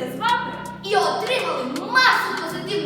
поділилися з вами і отримали масу позитивних.